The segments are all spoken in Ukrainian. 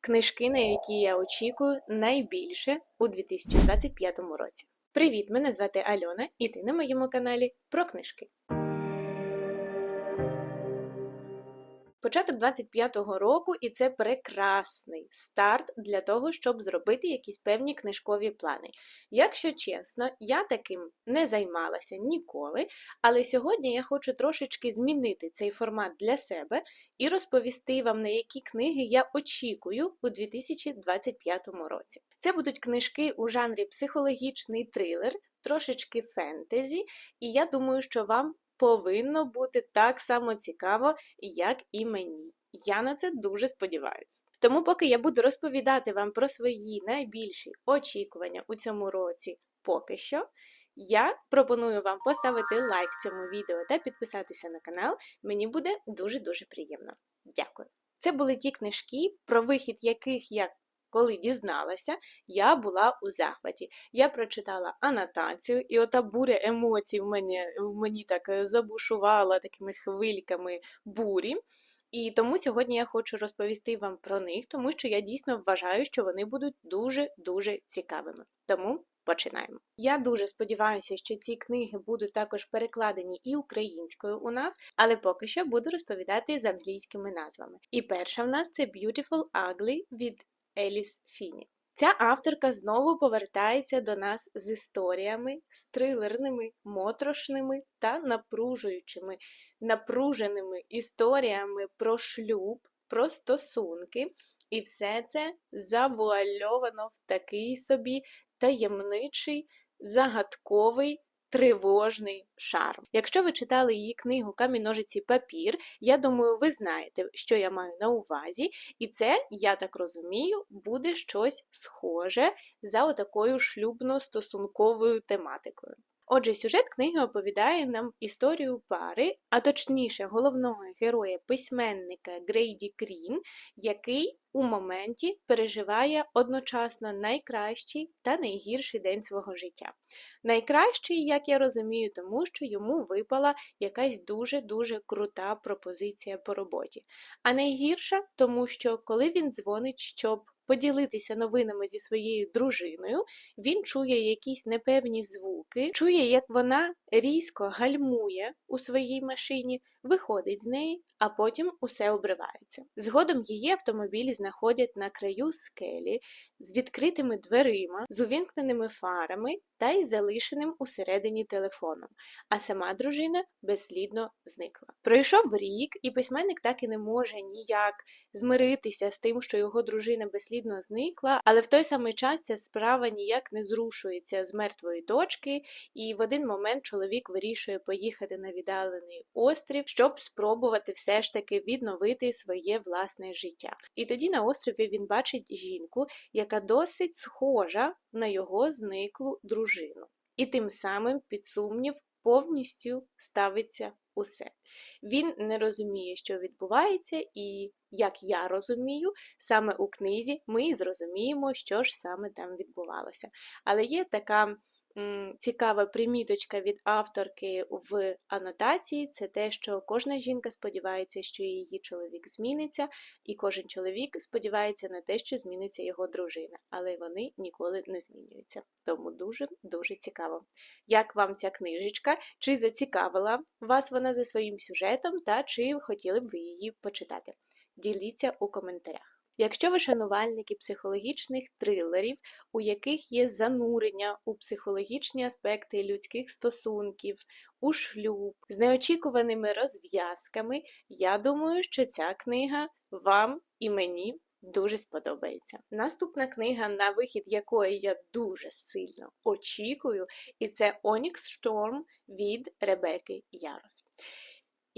книжки, на які я очікую найбільше у 2025 році. Привіт! Мене звати Альона, і ти на моєму каналі про книжки. Початок 25-го року, і це прекрасний старт для того, щоб зробити якісь певні книжкові плани. Якщо чесно, я таким не займалася ніколи, але сьогодні я хочу трошечки змінити цей формат для себе і розповісти вам, на які книги я очікую у 2025 році. Це будуть книжки у жанрі психологічний трилер, трошечки фентезі, і я думаю, що вам повинно бути так само цікаво, як і мені. Я на це дуже сподіваюся. Тому, поки я буду розповідати вам про свої найбільші очікування у цьому році, поки що, я пропоную вам поставити лайк цьому відео та підписатися на канал. Мені буде дуже-дуже приємно. Дякую. Це були ті книжки, про вихід яких я коли дізналася, я була у захваті. Я прочитала анотацію, і ота буря емоцій в мені, в мені так е, забушувала такими хвильками бурі. І тому сьогодні я хочу розповісти вам про них, тому що я дійсно вважаю, що вони будуть дуже-дуже цікавими. Тому починаємо. Я дуже сподіваюся, що ці книги будуть також перекладені і українською у нас, але поки що буду розповідати з англійськими назвами. І перша в нас це Beautiful Ugly від Еліс Фіні. Ця авторка знову повертається до нас з історіями, з трилерними, моторошними та напружуючими, напруженими історіями про шлюб, про стосунки, і все це завуальовано в такий собі таємничий, загадковий тривожний шарм. Якщо ви читали її книгу Каміножиці папір, я думаю, ви знаєте, що я маю на увазі, і це, я так розумію, буде щось схоже за отакою шлюбно-стосунковою тематикою. Отже, сюжет книги оповідає нам історію пари, а точніше, головного героя письменника Грейді Крін, який у моменті переживає одночасно найкращий та найгірший день свого життя. Найкращий, як я розумію, тому що йому випала якась дуже-дуже крута пропозиція по роботі. А найгірша, тому що коли він дзвонить, щоб поділитися новинами зі своєю дружиною, він чує якісь непевні звуки, чує, як вона різко гальмує у своїй машині, виходить з неї, а потім усе обривається. Згодом її автомобіль знаходять на краю скелі з відкритими дверима, з увімкненими фарами та й залишеним усередині телефоном, а сама дружина безслідно зникла. Пройшов рік, і письменник так і не може ніяк змиритися з тим, що його дружина безслідно зникла, але в той самий час ця справа ніяк не зрушується з мертвої точки, і в один момент чоловік вирішує поїхати на віддалений острів, щоб спробувати все ж таки відновити своє власне життя. І тоді на острові він бачить жінку, яка досить схожа на його зниклу дружину. І тим самим під сумнів повністю ставиться усе. Він не розуміє, що відбувається, і, як я розумію, саме у книзі ми зрозуміємо, що ж саме там відбувалося. Але є така цікава приміточка від авторки в анотації це те, що кожна жінка сподівається, що її чоловік зміниться, і кожен чоловік сподівається на те, що зміниться його дружина, але вони ніколи не змінюються. Тому дуже-дуже цікаво. Як вам ця книжечка? Чи зацікавила вас вона за своїм сюжетом, та чи хотіли б ви її почитати? Діліться у коментарях. Якщо ви шанувальники психологічних трилерів, у яких є занурення у психологічні аспекти людських стосунків, у шлюб з неочікуваними розв'язками, я думаю, що ця книга вам і мені дуже сподобається. Наступна книга, на вихід якої я дуже сильно очікую, і це Onyx Storm від Ребекки Ярос.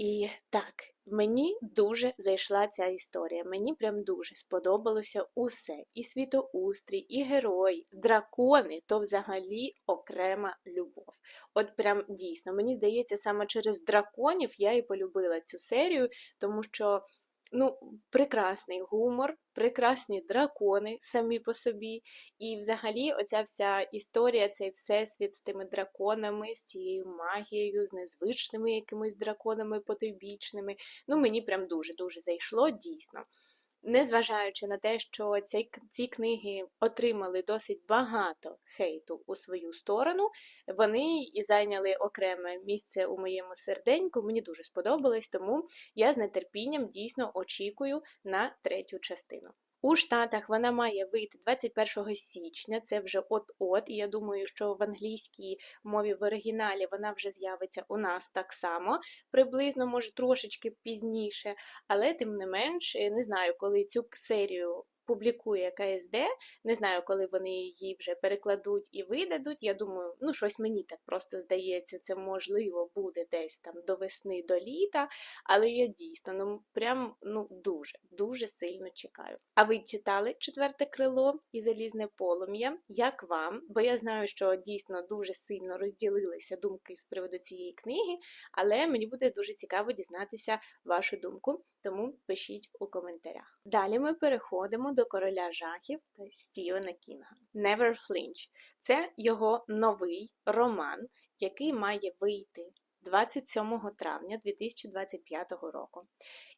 І так, мені дуже зайшла ця історія. Мені прям дуже сподобалося усе. І світоустрій, і герої, дракони то взагалі окрема любов. От прям дійсно, мені здається, саме через драконів я і полюбила цю серію, тому що ну, прекрасний гумор, прекрасні дракони самі по собі. І взагалі оця вся історія, цей всесвіт з тими драконами, з цією магією, з незвичними якимись драконами потойбічними. Ну, мені прям дуже-дуже зайшло, дійсно. Незважаючи на те, що ці, ці книги отримали досить багато хейту у свою сторону, вони і зайняли окреме місце у моєму серденьку. Мені дуже сподобалось, тому я з нетерпінням дійсно очікую на третю частину. У Штатах вона має вийти 21 січня, це вже от-от, і я думаю, що в англійській мові в оригіналі вона вже з'явиться у нас так само, приблизно, може, трошечки пізніше, але тим не менш, не знаю, коли цю серію публікує КСД. Не знаю, коли вони її вже перекладуть і видадуть. Я думаю, ну щось мені так просто здається, це можливо буде десь там до весни, до літа, але я дійсно ну прям ну дуже, дуже сильно чекаю. А ви читали четверте крило і залізне полум'я? Як вам? Бо я знаю, що дійсно дуже сильно розділилися думки з приводу цієї книги, але мені буде дуже цікаво дізнатися вашу думку, тому пишіть у коментарях. Далі ми переходимо до короля жахів та Стівена Кінга. Never Flinch. Це його новий роман, який має вийти 27 травня 2025 року.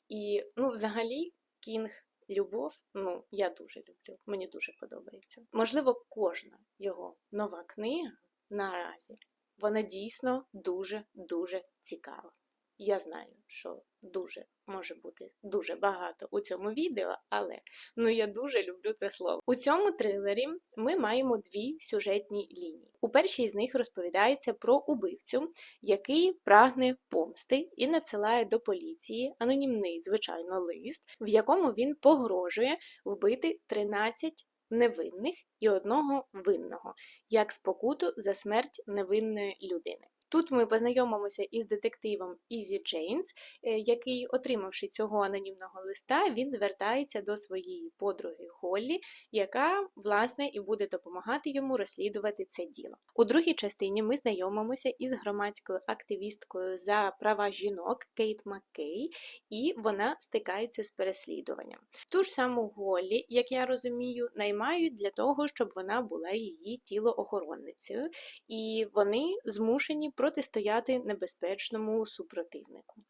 І, ну, взагалі, Кінг. Любов, ну, я дуже люблю, мені дуже подобається. Можливо, кожна його нова книга наразі, вона дійсно дуже-дуже цікава. Я знаю, що дуже може бути дуже багато у цьому відео, але ну я дуже люблю це слово. У цьому трилері ми маємо дві сюжетні лінії. У першій з них розповідається про убивцю, який прагне помсти і надсилає до поліції анонімний, звичайно, лист, в якому він погрожує вбити 13 невинних і одного винного, як спокуту за смерть невинної людини. Тут ми познайомимося із детективом Ізі Джейнс, е, який, отримавши цього анонімного листа, він звертається до своєї подруги Голлі, яка, власне, і буде допомагати йому розслідувати це діло. У другій частині ми знайомимося із громадською активісткою за права жінок Кейт Маккей, і вона стикається з переслідуванням. Ту ж саму Голлі, як я розумію, наймають для того, щоб вона була її тілоохоронницею, і вони змушені протистояти небезпечному супротивнику.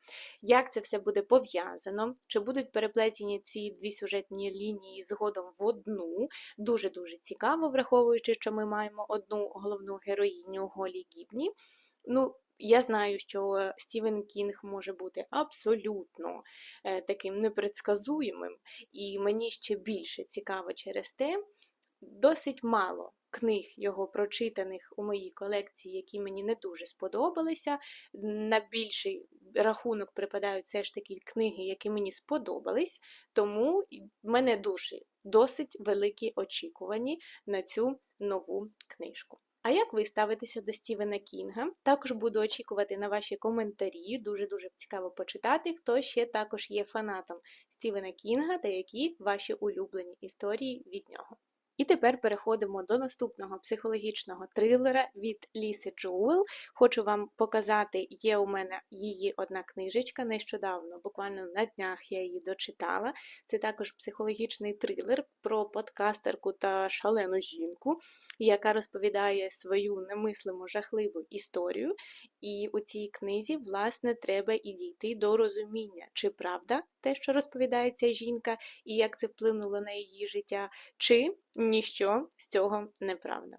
Як це все буде пов'язано? Чи будуть переплетені ці дві сюжетні лінії згодом в одну? Дуже-дуже цікаво, враховуючи, що ми маємо одну головну героїню Голі Гібні. Ну, я знаю, що Стівен Кінг може бути абсолютно е, таким непредсказуємим, і мені ще більше цікаво через те, досить мало книг його прочитаних у моїй колекції, які мені не дуже сподобалися. На більший рахунок припадають все ж таки книги, які мені сподобались, тому в мене дуже досить великі очікувані на цю нову книжку. А як ви ставитеся до Стівена Кінга? Також буду очікувати на ваші коментарі. Дуже-дуже цікаво почитати, хто ще також є фанатом Стівена Кінга та які ваші улюблені історії від нього. І тепер переходимо до наступного психологічного трилера від Ліси Джоуел. Хочу вам показати, є у мене її одна книжечка нещодавно, буквально на днях я її дочитала. Це також психологічний трилер про подкастерку та шалену жінку, яка розповідає свою немислимо жахливу історію. І у цій книзі, власне, треба і дійти до розуміння, чи правда те, що розповідає ця жінка, і як це вплинуло на її життя, чи ніщо з цього неправда.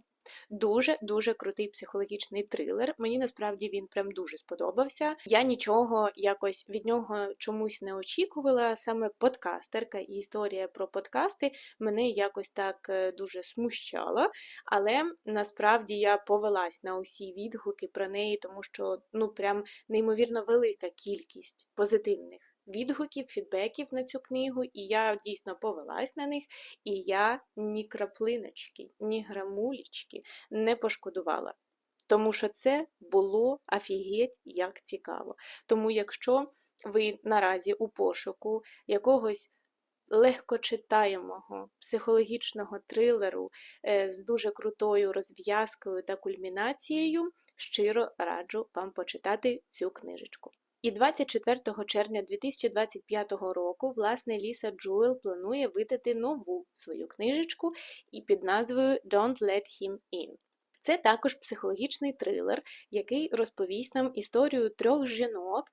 Дуже-дуже крутий психологічний трилер. Мені насправді він прям дуже сподобався. Я нічого якось від нього чомусь не очікувала. Саме подкастерка і історія про подкасти мене якось так е, дуже смущала. Але насправді я повелась на усі відгуки про неї, тому що ну прям неймовірно велика кількість позитивних відгуків, фідбеків на цю книгу, і я дійсно повелась на них, і я ні краплиночки, ні грамулечки не пошкодувала. Тому що це було афігеть як цікаво. Тому, якщо ви наразі у пошуку якогось легкочитаємого психологічного трилеру е, з дуже крутою розв'язкою та кульмінацією, щиро раджу вам почитати цю книжечку. І 24 червня 2025 року власне Ліса Джуел планує видати нову свою книжечку і під назвою Don't Let Him In. Це також психологічний трилер, який розповість нам історію трьох жінок,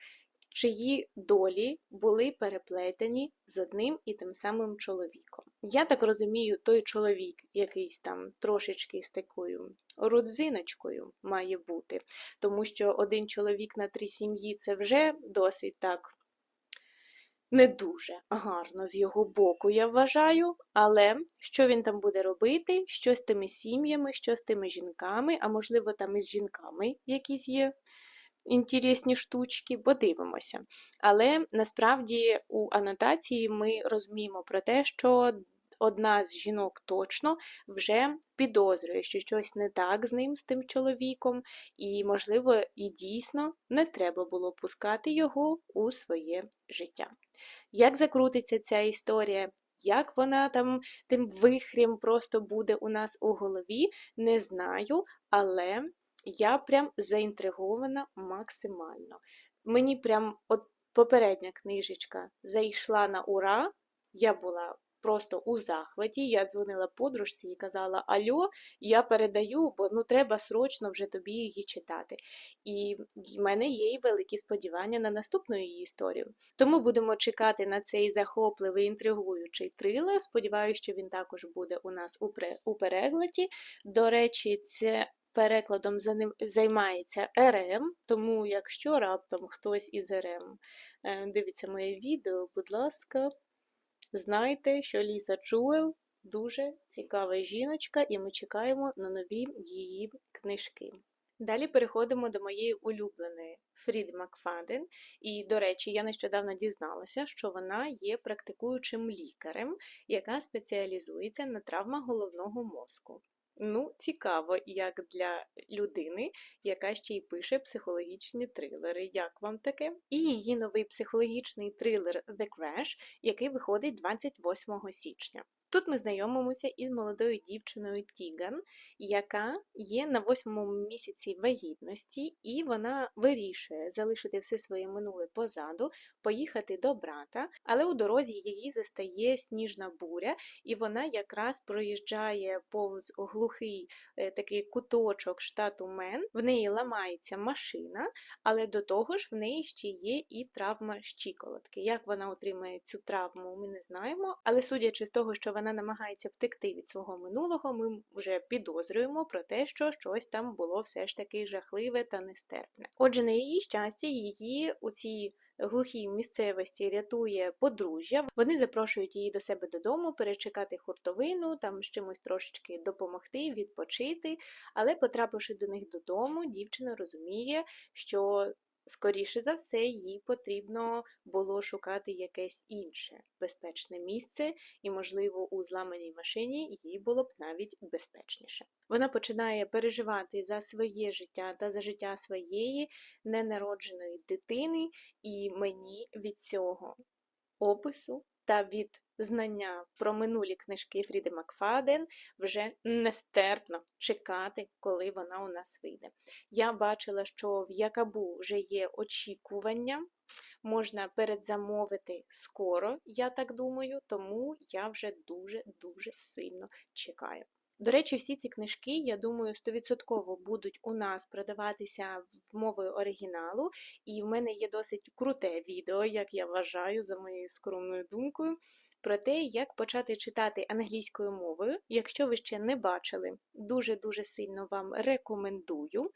чиї долі були переплетені з одним і тим самим чоловіком. Я так розумію, той чоловік якийсь там трошечки з такою родзиночкою має бути, тому що один чоловік на три сім'ї це вже досить так не дуже гарно з його боку, я вважаю. Але що він там буде робити, що з тими сім'ями, що з тими жінками, а можливо, там із жінками якісь є інтересні штучки, подивимося. Але насправді у анотації ми розуміємо про те, що одна з жінок точно вже підозрює, що щось не так з ним, з тим чоловіком, і, можливо, і дійсно не треба було пускати його у своє життя. Як закрутиться ця історія? Як вона там тим вихрем просто буде у нас у голові, не знаю, але я прям заінтригована максимально. Мені прям от попередня книжечка зайшла на ура, я була просто у захваті. Я дзвонила подружці і казала: Альо, я передаю, бо ну треба срочно вже тобі її читати. І в мене є і великі сподівання на наступну її історію. Тому будемо чекати на цей захопливий інтригуючий трилер. Сподіваюся, що він також буде у нас у перекладі. До речі, це. Перекладом займається РМ, тому якщо раптом хтось із РМ е, дивиться моє відео, будь ласка, Знайте, що Ліса Джуел дуже цікава жіночка, і ми чекаємо на нові її книжки. Далі переходимо до моєї улюбленої Фріди Макфаден. І, до речі, я нещодавно дізналася, що вона є практикуючим лікарем, яка спеціалізується на травмах головного мозку. Ну, цікаво, як для людини, яка ще й пише психологічні трилери. Як вам таке? І її новий психологічний трилер The Crash, який виходить 28 січня. Тут ми знайомимося із молодою дівчиною Тіган, яка є на восьмому місяці вагітності, і вона вирішує залишити все своє минуле позаду, поїхати до брата, але у дорозі її застає сніжна буря, і вона якраз проїжджає повз глухий е, такий куточок штату Мен. В неї ламається машина, але до того ж в неї ще є і травма щиколотки. Як вона отримає цю травму, ми не знаємо, але судячи з того, що вона вона намагається втекти від свого минулого, ми вже підозрюємо про те, що щось там було все ж таки жахливе та нестерпне. Отже, на її щастя, її у цій глухій місцевості рятує подружжя. Вони запрошують її до себе додому, перечекати хуртовину, там з чимось трошечки допомогти, відпочити. Але, потрапивши до них додому, дівчина розуміє, що Скоріше за все, їй потрібно було шукати якесь інше безпечне місце, і, можливо, у зламаній машині їй було б навіть безпечніше. Вона починає переживати за своє життя та за життя своєї ненародженої дитини, і мені від цього опису та від знання про минулі книжки Фріди Макфаден вже нестерпно чекати, коли вона у нас вийде. Я бачила, що в Якабу вже є очікування, можна передзамовити скоро, я так думаю, тому я вже дуже-дуже сильно чекаю. До речі, всі ці книжки, я думаю, 100% будуть у нас продаватися мовою оригіналу, і в мене є досить круте відео, як я вважаю, за моєю скромною думкою про те, як почати читати англійською мовою. Якщо ви ще не бачили, дуже-дуже сильно вам рекомендую.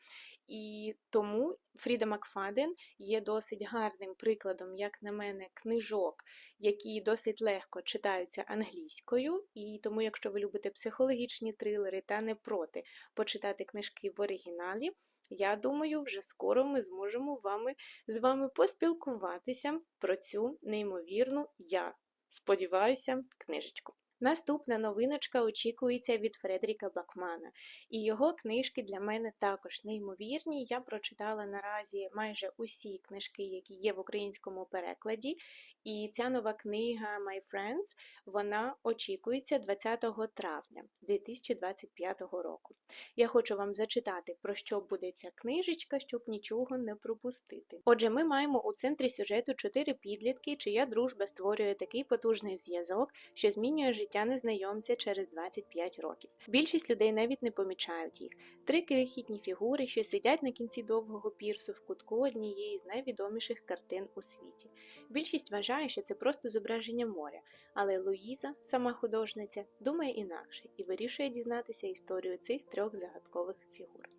І тому Фріда Макфаден є досить гарним прикладом, як на мене, книжок, які досить легко читаються англійською. І тому, якщо ви любите психологічні трилери та не проти почитати книжки в оригіналі, я думаю, вже скоро ми зможемо вами, з вами поспілкуватися про цю неймовірну я сподіваюся, книжечку. Наступна новиночка очікується від Фредеріка Бакмана, і його книжки для мене також неймовірні. Я прочитала наразі майже усі книжки, які є в українському перекладі. І ця нова книга My Friends вона очікується 20 травня 2025 року. Я хочу вам зачитати, про що буде ця книжечка, щоб нічого не пропустити. Отже, ми маємо у центрі сюжету чотири підлітки, чия дружба створює такий потужний зв'язок, що змінює життя життя незнайомця через 25 років. Більшість людей навіть не помічають їх. Три крихітні фігури, що сидять на кінці довгого пірсу в кутку однієї з найвідоміших картин у світі. Більшість вважає, що це просто зображення моря, але Луїза, сама художниця, думає інакше і вирішує дізнатися історію цих трьох загадкових фігур.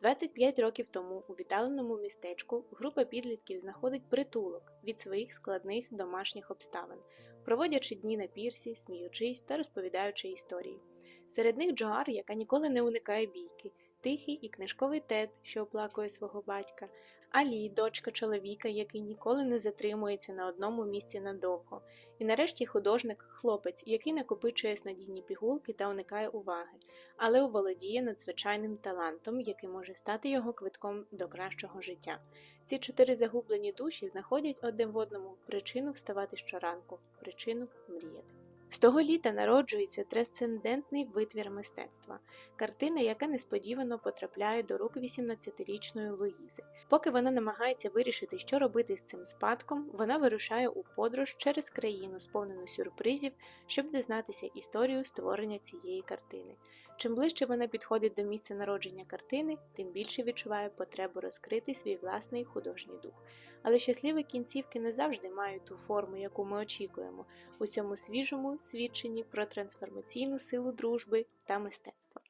25 років тому у віддаленому містечку група підлітків знаходить притулок від своїх складних домашніх обставин, проводячи дні на пірсі, сміючись та розповідаючи історії. Серед них Джоар, яка ніколи не уникає бійки, тихий і книжковий тед, що оплакує свого батька, Алі, дочка чоловіка, який ніколи не затримується на одному місці надовго, і нарешті художник, хлопець, який накопичує снодійні пігулки та уникає уваги, але оволодіє надзвичайним талантом, який може стати його квитком до кращого життя. Ці чотири загублені душі знаходять одне в одному причину вставати щоранку, причину мріяти. З того літа народжується трансцендентний витвір мистецтва, картина, яка несподівано потрапляє до рук 18-річної Луїзи. Поки вона намагається вирішити, що робити з цим спадком, вона вирушає у подорож через країну, сповнену сюрпризів, щоб дізнатися історію створення цієї картини. Чим ближче вона підходить до місця народження картини, тим більше відчуває потребу розкрити свій власний художній дух. Але щасливі кінцівки не завжди мають ту форму, яку ми очікуємо у цьому свіжому свідченні про трансформаційну силу дружби та мистецтва.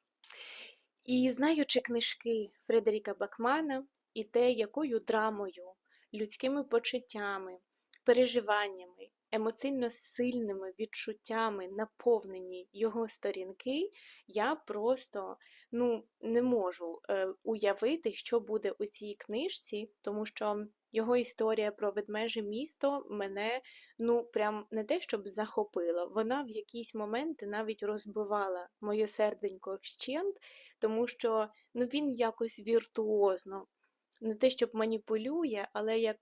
І знаючи книжки Фредеріка Бакмана і те, якою драмою, людськими почуттями, переживаннями, емоційно сильними відчуттями наповнені його сторінки, я просто ну, не можу е, уявити, що буде у цій книжці, тому що його історія про ведмеже місто мене ну прям не те, щоб захопила. Вона в якісь моменти навіть розбивала моє серденько вщент, тому що ну, він якось віртуозно, не те, щоб маніпулює, але як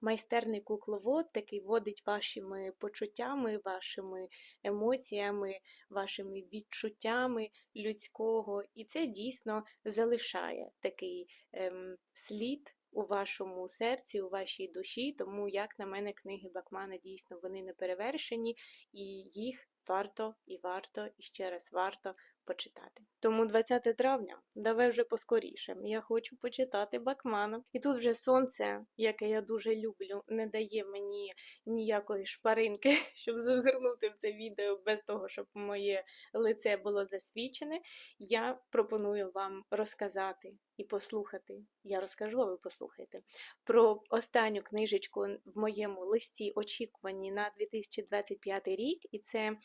майстерний кукловод такий водить вашими почуттями, вашими емоціями, вашими відчуттями людського, і це дійсно залишає такий ем, слід. У вашому серці, у вашій душі, тому, як на мене, книги Бакмана дійсно вони не перевершені, і їх варто і варто, і ще раз варто почитати. Тому 20 травня, давай вже поскоріше. Я хочу почитати Бакмана. І тут вже сонце, яке я дуже люблю, не дає мені ніякої шпаринки, щоб зазирнути в це відео без того, щоб моє лице було засвічене. Я пропоную вам розказати і послухати. Я розкажу, а ви послухайте про останню книжечку в моєму листі очікуванні на 2025 рік, і це.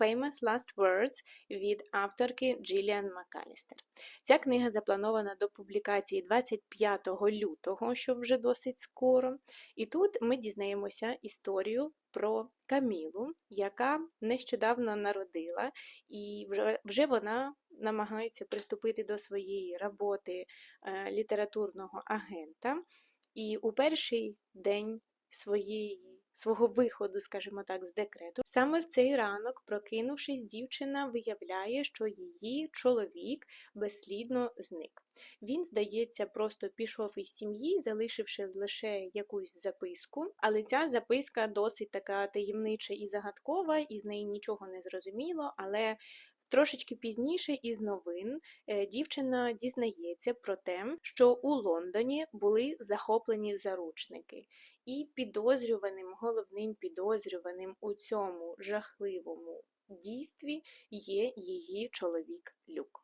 Famous Last Words від авторки Джиліан Макалістер. Ця книга запланована до публікації 25 лютого, що вже досить скоро. І тут ми дізнаємося історію про Камілу, яка нещодавно народила, і вже, вже вона намагається приступити до своєї роботи е, літературного агента. І у перший день своєї свого виходу, скажімо так, з декрету. Саме в цей ранок, прокинувшись, дівчина виявляє, що її чоловік безслідно зник. Він, здається, просто пішов із сім'ї, залишивши лише якусь записку, але ця записка досить така таємнича і загадкова, і з неї нічого не зрозуміло, але Трошечки пізніше із новин е, дівчина дізнається про те, що у Лондоні були захоплені заручники, і підозрюваним, головним підозрюваним у цьому жахливому дійстві є її чоловік Люк.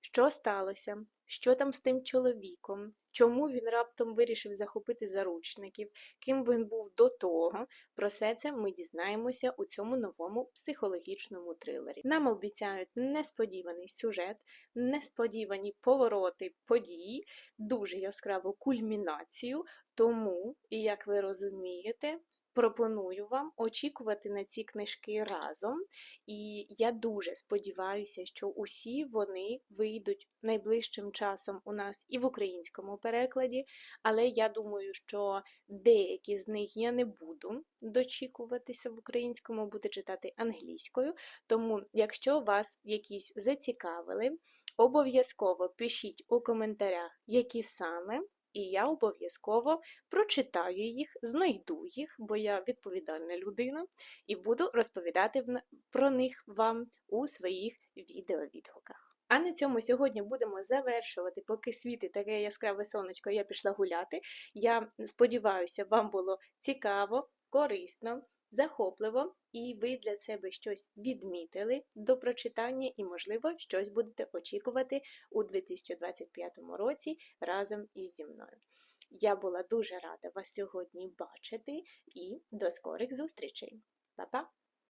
Що сталося? Що там з тим чоловіком? Чому він раптом вирішив захопити заручників? Ким він був до того? Про все це ми дізнаємося у цьому новому психологічному трилері. Нам обіцяють несподіваний сюжет, несподівані повороти подій, дуже яскраву кульмінацію. Тому, як ви розумієте, пропоную вам очікувати на ці книжки разом, і я дуже сподіваюся, що усі вони вийдуть найближчим часом у нас і в українському перекладі, але я думаю, що деякі з них я не буду дочікуватися в українському, буду читати англійською. Тому, якщо вас якісь зацікавили, обов'язково пишіть у коментарях, які саме і я обов'язково прочитаю їх, знайду їх, бо я відповідальна людина, і буду розповідати про них вам у своїх відеовідгуках. А на цьому сьогодні будемо завершувати, поки світить таке яскраве сонечко, я пішла гуляти. Я сподіваюся, вам було цікаво, корисно, захопливо, і ви для себе щось відмітили до прочитання, і, можливо, щось будете очікувати у 2025 році разом із зі мною. Я була дуже рада вас сьогодні бачити і до скорих зустрічей. Па-па!